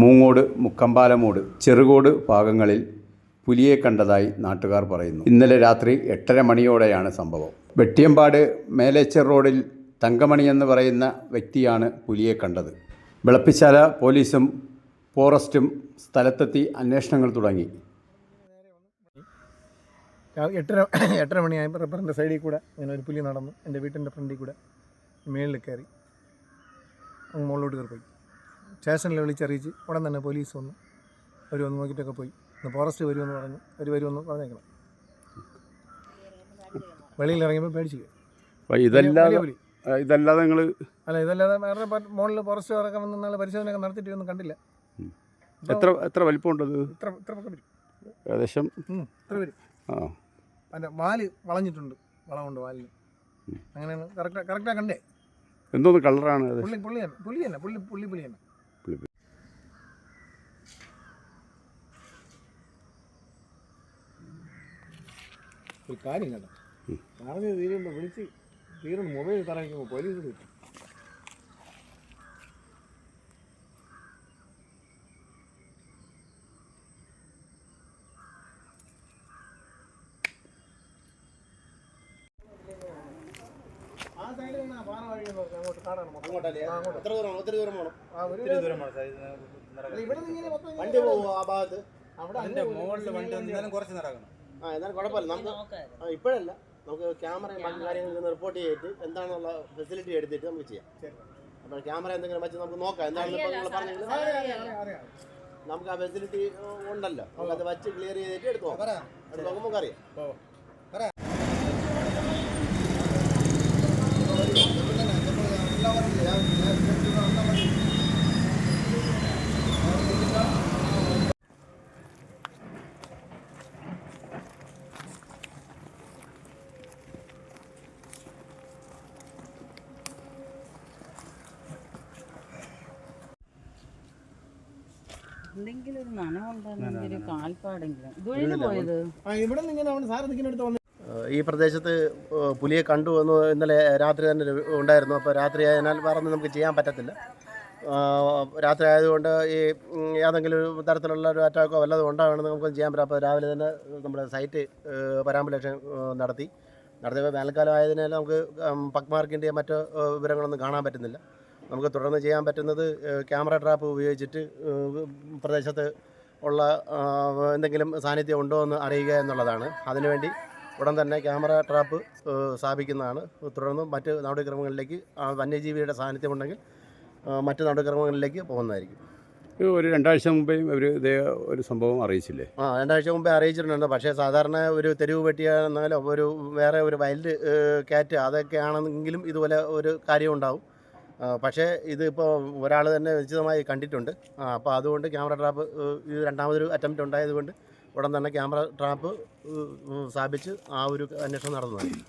മൂങ്ങോട് മുക്കമ്പാലമൂട് ചെറുകോട് ഭാഗങ്ങളിൽ പുലിയെ കണ്ടതായി നാട്ടുകാർ പറയുന്നു. ഇന്നലെ രാത്രി എട്ടര മണിയോടെയാണ് സംഭവം. വെട്ടിയമ്പാട് മേലേച്ചർ റോഡിൽ തങ്കമണി എന്ന് പറയുന്ന വ്യക്തിയാണ് പുലിയെ കണ്ടത്. വിളപ്പിശാല പോലീസും ഫോറസ്റ്റും സ്ഥലത്തെത്തി അന്വേഷണങ്ങൾ തുടങ്ങി. എട്ടര എട്ടര മണിയായപ്പോൾ റബ്ബറിന്റെ സൈഡിൽ കൂടെ ഇങ്ങനെ ഒരു പുലി നടന്നു. എന്റെ വീട്ടിന്റെ ഫ്രണ്ടിൽ കൂടെ മേളിൽ കയറി മുകളിലോട്ട് കയറി പോയി സ്റ്റേഷനിൽ വിളിച്ചറിയിച്ച് ഉടൻ തന്നെ പോലീസ് വന്നു. അവർ വന്ന് നോക്കിയിട്ടൊക്കെ പോയി. ഇന്ന് ഫോറസ്റ്റ് വരുമെന്ന് പറഞ്ഞു. അവർ വരുമെന്ന് പറഞ്ഞേക്കണം. വെളിയിൽ ഇറങ്ങിയപ്പോൾ പേടിച്ചു ഇതല്ലാതെ ഇതല്ലാതെ നിങ്ങൾ അല്ല ഇതല്ലാതെ വേറെ മോളിൽ ഫോറസ്റ്റ് ഇറക്കാൻ വന്ന് നാളെ പരിശോധനയൊക്കെ നടത്തിയിട്ട് ഒന്നും കണ്ടില്ല എത്ര എത്ര വലിപ്പമുണ്ടത് ഇത്ര ഇത്ര പക്കം വരും. ഏകദേശം? ഇത്ര വരും. ആ. അതിന്റെ വാൽ വളഞ്ഞിട്ടുണ്ട്. വളമുണ്ട് വാലിന്. അങ്ങനെയാണ് കറക്റ്റ് കറക്റ്റാണ് കണ്ടേ. എന്തോന്ന് കളറാണ് പുള്ളി പുള്ളി തന്നെ പുള്ളി തന്നെ പുള്ളി പുള്ളി പുള്ളി തന്നെ. ഒരു കാര്യം കേട്ടോ. പറഞ്ഞു തീരുമ്പോൾ വിളിച്ച് തീരുന്ന മൊബൈൽ തറയ്ക്കുമ്പോൾ പോലീസ് കിട്ടും വണ്ടി പോകും ആ ഭാഗത്ത്? അവിടെ അതിന്റെ മുകളിൽ വണ്ടി വന്നാലും കുറച്ച് നടക്കണം. ആ എന്നാലും കുഴപ്പമില്ല. നമുക്ക് ആ ഇപ്പോഴല്ല. നമുക്ക് ക്യാമറയും ബാക്കി നിന്ന് റിപ്പോർട്ട് ചെയ്തിട്ട് എന്താണെന്നുള്ള ഫെസിലിറ്റി എടുത്തിട്ട് നമുക്ക് ചെയ്യാം. അപ്പോൾ ക്യാമറ എന്തെങ്കിലും വെച്ച് നമുക്ക് നോക്കാം. എന്താണെന്ന് ഇപ്പോൾ നിങ്ങൾ പറഞ്ഞെങ്കിൽ. നമുക്ക് ആ ഫെസിലിറ്റി ഉണ്ടല്ലോ. നമുക്ക് അത് വെച്ച് ക്ലിയർ ചെയ്തിട്ട് എടുത്തു നോക്കാം. എടുത്ത് നോക്കുമ്പോൾ നമുക്ക് അറിയാം എന്തെങ്കിലും ഒരു നനവുണ്ടെന്ന് ഒരു കാൽപ്പാടെങ്കിലും. ഇതുവഴി പോയത്? ആ ഇവിടെ നിന്ന് ഇങ്ങനെ അവൻ സാറ് നിൽക്കുന്നിടത്ത് വന്ന് ഈ പ്രദേശത്ത് പുലിയെ കണ്ടു എന്ന് ഇന്നലെ രാത്രി തന്നെ ഒരു- ഉണ്ടായിരുന്നു. അപ്പോൾ രാത്രി ആയതിനാൽ വേറെ ഒന്നും നമുക്ക് ചെയ്യാൻ പറ്റത്തില്ല. രാത്രി ആയതുകൊണ്ട് ഈ ഏതെങ്കിലും ഒരു തരത്തിലുള്ള ഒരു അറ്റാക്കോ വല്ലതും ഉണ്ടാകണമെന്ന് നമുക്ക് ചെയ്യാൻ പറ്റില്ല. അപ്പോൾ രാവിലെ തന്നെ നമ്മുടെ സൈറ്റ് പരാമ്പലേഷൻ നടത്തി. നടത്തിയപ്പോൾ വേനൽക്കാലം ആയതിനാൽ നമുക്ക് പക്മാർക്കിന്റെ മറ്റ് വിവരങ്ങളൊന്നും കാണാൻ പറ്റുന്നില്ല. നമുക്ക് തുടർന്ന് ചെയ്യാൻ പറ്റുന്നത് ക്യാമറ ട്രാപ്പ് ഉപയോഗിച്ചിട്ട് പ്രദേശത്ത് ഉള്ള എന്തെങ്കിലും സാന്നിധ്യം ഉണ്ടോ എന്ന് അറിയുക എന്നുള്ളതാണ്. അതിനുവേണ്ടി ഉടൻ തന്നെ ക്യാമറ ട്രാപ്പ് സ്ഥാപിക്കുന്നതാണ്. തുടർന്ന് മറ്റ് നടപടിക്രമങ്ങളിലേക്ക് വന്യജീവിയുടെ സാന്നിധ്യം ഉണ്ടെങ്കിൽ മറ്റ് നടപടിക്രമങ്ങളിലേക്ക് പോകുന്നതായിരിക്കും. ഒരു രണ്ടാഴ്ച മുമ്പേ ഒരു ഇതേ ഒരു സംഭവം അറിയിച്ചില്ലേ? ആ രണ്ടാഴ്ച മുമ്പേ അറിയിച്ചിട്ടുണ്ട് പക്ഷേ സാധാരണ ഒരു തെരുവ് പെട്ടിയാണെന്നാലോ ഒരു വേറെ ഒരു വൈൽഡ് ക്യാറ്റ് അതൊക്കെ ആണെങ്കിലും ഇതുപോലെ ഒരു കാര്യം ഉണ്ടാവും. പക്ഷേ ഇതിപ്പോൾ ഒരാൾ തന്നെ വിശദമായി കണ്ടിട്ടുണ്ട്. അപ്പോൾ അതുകൊണ്ട് ക്യാമറ ട്രാപ്പ് ഇത് രണ്ടാമതൊരു അറ്റംപ്റ്റ് ഉണ്ടായതുകൊണ്ട് ഉടൻ തന്നെ ക്യാമറ ട്രാപ്പ് സ്ഥാപിച്ച് ആ ഒരു അന്വേഷണം നടന്നതായിരിക്കും